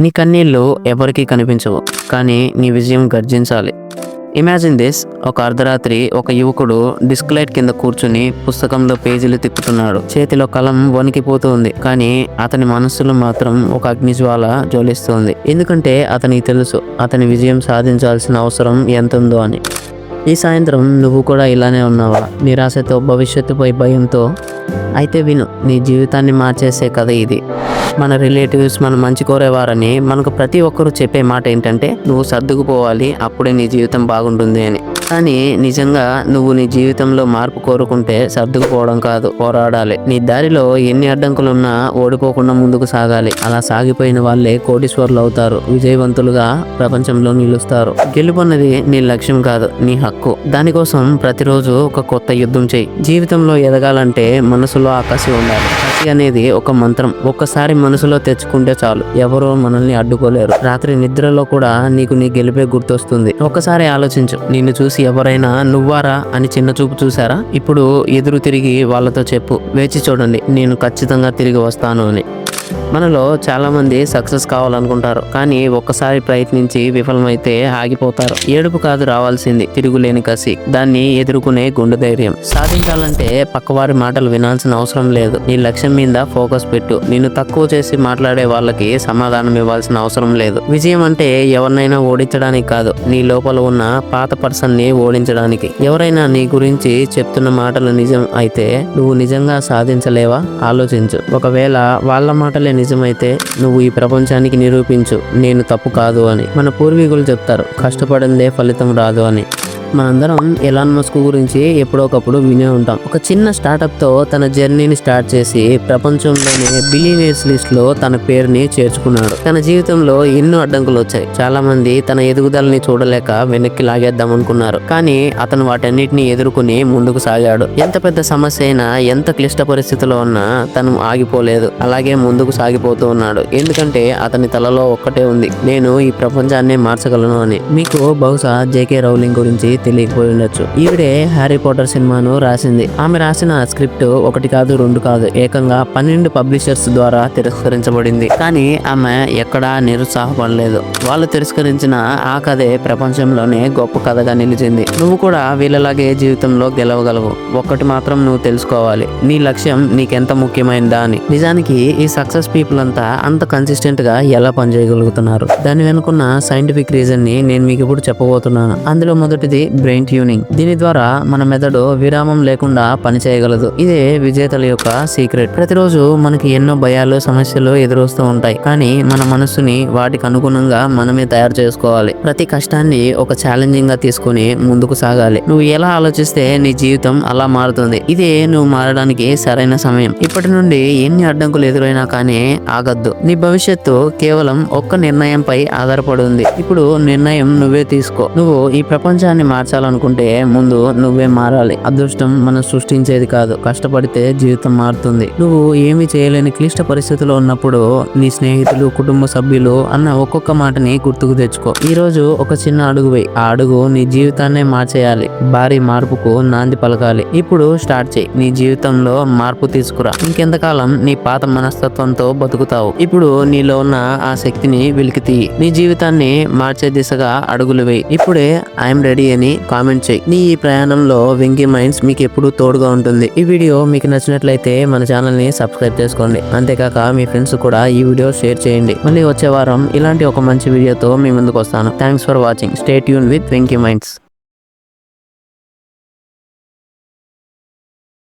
నీ కన్నీళ్ళు ఎవరికీ కనిపించవు కానీ నీ విజయం గర్జించాలి. ఇమాజిన్ దిస్ ఒక అర్ధరాత్రి ఒక యువకుడు డిస్క్ లైట్ కింద కూర్చుని పుస్తకంలో పేజీలు తిప్పుతున్నాడు. చేతిలో కలం వణికిపోతుంది కానీ అతని మనస్సులో మాత్రం ఒక అగ్నిజ్వాల జ్వలిస్తుంది. ఎందుకంటే అతనికి తెలుసు అతని విజయం సాధించాల్సిన అవసరం ఎంత ఉందో అని. ఈ సాయంత్రం నువ్వు కూడా ఇలానే ఉన్నావా? నిరాశతో భవిష్యత్తుపై భయంతో. అయితే విను నీ జీవితాన్ని మార్చేసే కథ ఇది. మన రిలేటివ్స్ మన మంచి కోరేవారని మనకు ప్రతి ఒక్కరూ చెప్పే మాట ఏంటంటే నువ్వు సర్దుకుపోవాలి అప్పుడే నీ జీవితం బాగుంటుంది అని. కానీ నిజంగా నువ్వు నీ జీవితంలో మార్పు కోరుకుంటే సర్దుకుపోవడం కాదు పోరాడాలి. నీ దారిలో ఎన్ని అడ్డంకులున్నా ఓడిపోకుండా ముందుకు సాగాలి. అలా సాగిపోయిన వాళ్ళే కోటీశ్వరులు అవుతారు విజయవంతులుగా ప్రపంచంలో నిలుస్తారు. గెలుపన్నది నీ లక్ష్యం కాదు నీ హక్కు. దానికోసం ప్రతిరోజు ఒక కొత్త యుద్ధం చేయి. జీవితంలో ఎదగాలంటే మనసులో ఆ కసి ఉండాలి. కసి అనేది ఒక మంత్రం. ఒక్కసారి మనసులో తెచ్చుకుంటే చాలు. ఎవరో మనల్ని అడ్డుకోలేరు. రాత్రి నిద్రలో కూడా నీకు నీ గెలిపే గుర్తొస్తుంది. ఒక్కసారి ఆలోచించు. నిన్ను చూసి ఎవరైనా నువ్వారా అని చిన్న చూపు చూసారా ఇప్పుడు ఎదురు తిరిగి వాళ్ళతో చెప్పు. వేచి చూడండి. నేను ఖచ్చితంగా తిరిగి వస్తాను అని. మనలో చాలామంది సక్సెస్ కావాలనుకుంటారు కానీ ఒక్కసారి ప్రయత్నించి విఫలమైతే ఆగిపోతారు. ఏడుపు కాదు రావాల్సింది తిరుగులేని కసి. దాన్ని ఎదుర్కొనే గుండె ధైర్యం. సాధించాలంటే పక్కవారి మాటలు వినాల్సిన అవసరం లేదు. నీ లక్ష్యం మీద ఫోకస్ పెట్టు. నిన్ను తక్కువ చేసి మాట్లాడే వాళ్ళకి సమాధానం ఇవ్వాల్సిన అవసరం లేదు. విజయం అంటే ఎవరినైనా ఓడించడానికి కాదు నీ లోపల ఉన్న పాత పర్సన్ని ఓడించడానికి. ఎవరైనా నీ గురించి చెప్తున్న మాటలు నిజం అయితే నువ్వు నిజంగా సాధించలేవా? ఆలోచించు. ఒకవేళ వాళ్ళ మాట మాటలే నిజమైతే నువ్వు ఈ ప్రపంచానికి నిరూపించు నేను తప్పు కాదు అని. మన పూర్వీకులు చెప్తారు కష్టపడిందే ఫలితం రాదు అని. మనందరం ఎలాన్ మస్క్ గురించి ఎప్పుడోకప్పుడు వినే ఉంటాం. ఒక చిన్న స్టార్టప్తో తన జర్నీని స్టార్ట్ చేసి ప్రపంచంలోనే బిలియనర్స్ లిస్ట్లో తన పేరుని చేర్చుకున్నాడు. తన జీవితంలో ఎన్నో అడ్డంకులు వచ్చాయి. చాలా మంది తన ఎదుగుదలని చూడలేక వెనక్కి లాగేద్దాం అనుకున్నారు. కానీ అతను వాటన్నిటిని ఎదుర్కొని ముందుకు సాగాడు. ఎంత పెద్ద సమస్య అయినా ఎంత క్లిష్ట పరిస్థితిలో ఉన్నా తను ఆగిపోలేదు. అలాగే ముందుకు సాగిపోతూ ఉన్నాడు. ఎందుకంటే అతని తలలో ఒక్కటే ఉంది. నేను ఈ ప్రపంచాన్ని మార్చగలను అని. మీకు బహుశా జేకే రౌలింగ్ గురించి తెలియకపోయి ఉండొచ్చు ఈవిడే హ్యారీ పోటర్ సినిమాను రాసింది. ఆమె రాసిన స్క్రిప్ట్ ఒకటి కాదు రెండు కాదు. ఏకంగా పన్నెండు పబ్లిషర్స్ ద్వారా తిరస్కరించబడింది. కానీ ఆమె ఎక్కడా నిరుత్సాహపడలేదు. వాళ్ళు తిరస్కరించిన ఆ కథే ప్రపంచంలోనే గొప్ప కథగా నిలిచింది. నువ్వు కూడా వీళ్ళలాగే జీవితంలో గెలవగలవు. ఒక్కటి మాత్రం నువ్వు తెలుసుకోవాలి. నీ లక్ష్యం నీకెంత ముఖ్యమైనదా అని. నిజానికి ఈ సక్సెస్ పీపుల్ అంతా అంత కన్సిస్టెంట్గా ఎలా పనిచేయగలుగుతున్నారు? దాని వెనుకున్న సైంటిఫిక్ రీజన్ని నేను మీకు ఇప్పుడు చెప్పబోతున్నాను. అందులో మొదటిది బ్రెయిన్ ట్యూనింగ్ దీని ద్వారా మన మెదడు విరామం లేకుండా పనిచేయగలదు ఇదే విజేతల యొక్క సీక్రెట్ ప్రతిరోజు మనకి ఎన్నో భయాలు సమస్యలు ఎదురొస్తూ ఉంటాయి. కానీ మన మనసుని వాటికి అనుగుణంగా మనమే తయారు చేసుకోవాలి. ప్రతి కష్టాన్ని ఒక ఛాలెంజింగ్గా తీసుకుని ముందుకు సాగాలి. నువ్వు ఎలా ఆలోచిస్తే నీ జీవితం అలా మారుతుంది? ఇదే నువ్వు మారడానికి సరైన సమయం. ఇప్పటి నుండి ఎన్ని అడ్డంకులు ఎదురైనా కానీ ఆగద్దు. నీ భవిష్యత్తు కేవలం ఒక్క నిర్ణయంపై ఆధారపడి ఉంది. ఇప్పుడు నిర్ణయం నువ్వే తీసుకో. నువ్వు ఈ ప్రపంచాన్ని మార్చాలనుకుంటే ముందు నువ్వే మారాలి. అదృష్టం మనం సృష్టించేది కాదు. కష్టపడితే జీవితం మారుతుంది. నువ్వు ఏమి చేయలేని క్లిష్ట పరిస్థితిలో ఉన్నప్పుడు నీ స్నేహితులు కుటుంబ సభ్యులు అన్న ఒక్కొక్క మాటని గుర్తుకు తెచ్చుకో. ఈ రోజు ఒక చిన్న అడుగు వేయి. ఆ అడుగు నీ జీవితాన్నే మార్చేయాలి. భారీ మార్పుకు నాంది పలకాలి. ఇప్పుడు స్టార్ట్ చేయి. నీ జీవితంలో మార్పు తీసుకురా. ఇంకెంతకాలం నీ పాత మనస్తత్వంతో బతుకుతావు? ఇప్పుడు నీలో ఉన్న ఆ శక్తిని వెలికితీయి. నీ జీవితాన్ని మార్చే దిశగా అడుగులు వేయి. ఇప్పుడే ఐఎమ్ రెడీ అని కామెంట్ చేయి. నీ ఈ ప్రయాణంలో వెంకీ మైండ్స్ మీకు ఎప్పుడు తోడుగా ఉంటుంది. ఈ వీడియో మీకు నచ్చినట్లయితే మన ఛానల్ని సబ్స్క్రైబ్ చేసుకోండి. అంతేకాక మీ ఫ్రెండ్స్ కూడా ఈ వీడియో షేర్ చేయండి. మళ్ళీ వచ్చే వారం ఇలాంటి ఒక మంచి వీడియోతో మీ ముందుకు వస్తాను. Thanks for watching stay tuned with Venky minds